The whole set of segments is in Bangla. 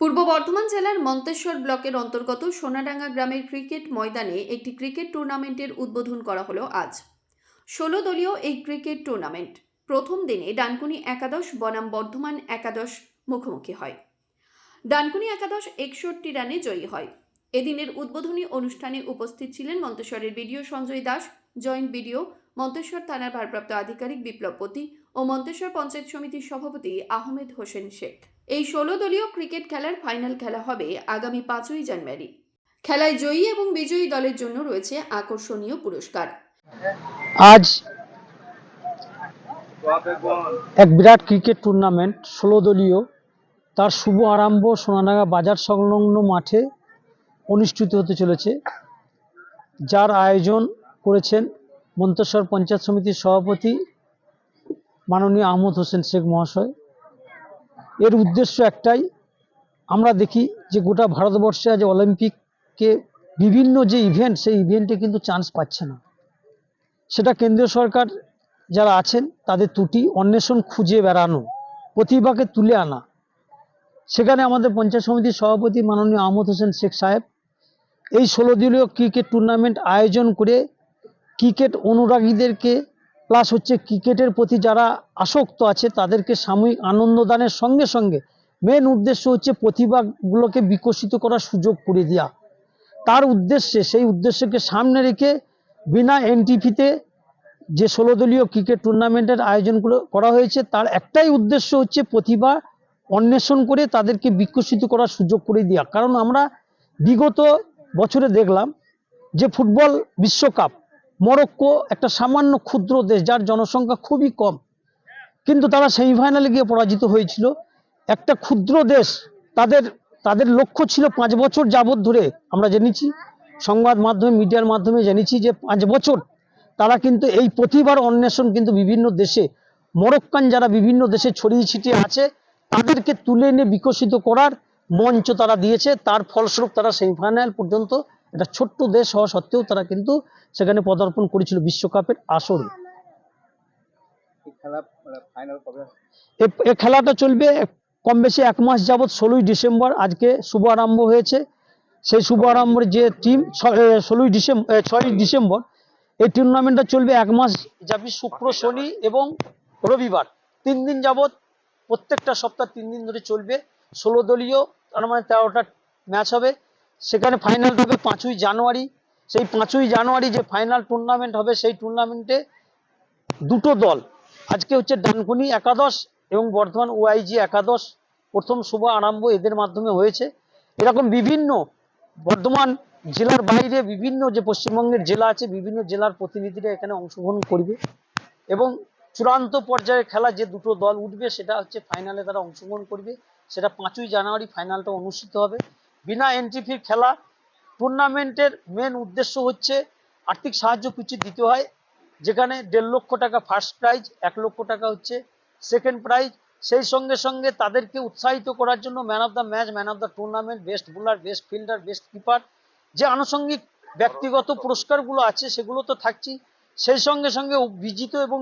পূর্ব বর্ধমান জেলার মন্তেশ্বর ব্লকের অন্তর্গত সোনাডাঙ্গা গ্রামের ক্রিকেট ময়দানে একটি ক্রিকেট টুর্নামেন্টের উদ্বোধন করা হলো আজ। ষোলো দলীয় এই ক্রিকেট টুর্নামেন্ট প্রথম দিনে ডানকুনি একাদশ, বনাম বর্ধমান একাদশ মুখোমুখি হয়। ডানকুনি একাদশ একষট্টি রানে জয়ী হয়। এদিনের উদ্বোধনী অনুষ্ঠানে উপস্থিত ছিলেন মন্তেশ্বরের BDO Sanjay Das, joint BDO Manteswar থানার ভারপ্রাপ্ত আধিকারিক বিপ্লবপতি ও মন্তেশ্বর পঞ্চায়েত সমিতির সভাপতি আহমেদ হোসেন শেখ। এই ষোলো দলীয় ক্রিকেট খেলার ফাইনাল খেলা হবে আগামী পাঁচই জানুয়ারি। খেলায় জয়ী এবং বিজয়ী দলের জন্য রয়েছে আকর্ষণীয় পুরস্কার। আজ এক বিরাট ক্রিকেট টুর্নামেন্ট, ষোলো দলীয়। তার শুভ আরম্ভ সোনাডাঙ্গা বাজার সংলগ্ন মাঠে অনুষ্ঠিত হতে চলেছে। যার আয়োজন করেছেন মন্তেশ্বর পঞ্চায়েত সমিতির সভাপতি মাননীয় আহমদ হোসেন শেখ মহাশয়। এর উদ্দেশ্য একটাই, আমরা দেখি যে গোটা ভারতবর্ষে আজ অলিম্পিককে বিভিন্ন যে ইভেন্ট সেই ইভেন্টে কিন্তু চান্স পাচ্ছে না। সেটা কেন্দ্রীয় সরকার যারা আছেন, তাদের ত্রুটি, অন্বেষণ খুঁজে বেড়ানো, প্রতিভাকে তুলে আনা। সেখানে আমাদের পঞ্চায়েত সমিতির সভাপতি মাননীয় আহমদ হোসেন শেখ সাহেব, এই ষোলো দলীয় ক্রিকেট টুর্নামেন্ট আয়োজন করে ক্রিকেট অনুরাগীদেরকে প্লাস হচ্ছে ক্রিকেটের প্রতি যারা আসক্ত আছে, তাদেরকে সাময়িক আনন্দদানের সঙ্গে সঙ্গে মেন উদ্দেশ্য হচ্ছে প্রতিভাগুলোকে বিকশিত করার সুযোগ করে দেওয়া তার উদ্দেশ্যে, সেই উদ্দেশ্যকে সামনে রেখে বিনা এনটিপিতে যে ষোলো দলীয় ক্রিকেট টুর্নামেন্টের আয়োজনগুলো করা হয়েছে, তার একটাই উদ্দেশ্য হচ্ছে প্রতিভা অন্বেষণ করে তাদেরকে বিকশিত করার সুযোগ করে দেওয়া কারণ আমরা বিগত বছরে দেখলাম যে ফুটবল বিশ্বকাপ মরক্কো একটা সামান্য ক্ষুদ্র দেশ, যার জনসংখ্যা খুবই কম। কিন্তু তারা সেমিফাইনালে গিয়ে পরাজিত হয়েছিল। একটা ক্ষুদ্র দেশ, তাদের তাদের লক্ষ্য ছিল পাঁচ বছর যাবৎ ধরে, আমরা জেনেছি, সংবাদ মাধ্যমে, মিডিয়ার মাধ্যমে জেনেছি যে পাঁচ বছর তারা কিন্তু এই প্রতিভার অন্বেষণ কিন্তু বিভিন্ন দেশে, মরক্কান যারা বিভিন্ন দেশে ছড়িয়ে ছিটিয়ে আছে, তাদেরকে তুলে এনে বিকশিত করার মঞ্চ তারা দিয়েছে। তার ফলস্বরূপ তারা সেমিফাইনাল পর্যন্ত একটা ছোট্ট দেশ হওয়া সত্ত্বেও তারা কিন্তু সেখানে পদার্পণ করেছিল বিশ্বকাপের আসরে। এ- এ খেলাটা চলবে কম বেশি এক মাস যাবৎ ষোলোই ডিসেম্বর আজকে শুভ আরম্ভ হয়েছে। সেই শুভ আরম্ভের যে টিম ষোলোই ডিসেম্বর ছয়ই ডিসেম্বর এই টুর্নামেন্টটা চলবে এক মাস যাবি শুক্র শনি এবং রবিবার। তিন দিন যাবৎ প্রত্যেকটা সপ্তাহ তিন দিন ধরে চলবে। ষোলো দলীয় তার মানে তেরোটা ম্যাচ হবে। সেখানে ফাইনাল হবে পাঁচই জানুয়ারি। সেই পাঁচই জানুয়ারি যে ফাইনাল টুর্নামেন্ট হবে, সেই টুর্নামেন্টে দুটো দল, আজকে হচ্ছে ডানকুনি একাদশ এবং বর্ধমান ওআইজি একাদশ, প্রথম শুভ আরম্ভ এদের মাধ্যমে হয়েছে। এরকম বিভিন্ন বর্ধমান জেলার বাইরে বিভিন্ন যে পশ্চিমবঙ্গের জেলা আছে, বিভিন্ন জেলার প্রতিনিধিরা এখানে অংশগ্রহণ করবে এবং চূড়ান্ত পর্যায়ে খেলা যে দুটো দল উঠবে, সেটা হচ্ছে ফাইনালে তারা অংশগ্রহণ করবে। সেটা পাঁচই জানুয়ারি ফাইনালটা অনুষ্ঠিত হবে। বিনা এন্ট্রি ফির খেলা। টুর্নামেন্টের মেন উদ্দেশ্য হচ্ছে আর্থিক সাহায্য কিছু দিতে হয়, যেখানে দেড় লক্ষ টাকা ফার্স্ট প্রাইজ এক লক্ষ টাকা হচ্ছে সেকেন্ড প্রাইজ সেই সঙ্গে সঙ্গে তাদেরকে উৎসাহিত করার জন্য man of the match man of the tournament best bowler best fielder best keeper যে আনুষঙ্গিক ব্যক্তিগত পুরস্কারগুলো আছে সেগুলো তো থাকছেই। সেই সঙ্গে সঙ্গে বিজিত এবং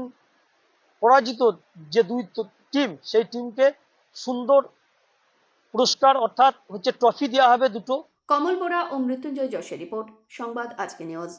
পরাজিত যে দুই টিম সেই টিমকে সুন্দর পুরস্কার, অর্থাৎ হচ্ছে ট্রফি দেওয়া হবে দুটো। কমল বোরা ও মৃত্যুঞ্জয় যশের রিপোর্ট, সংবাদ আজকে নিউজ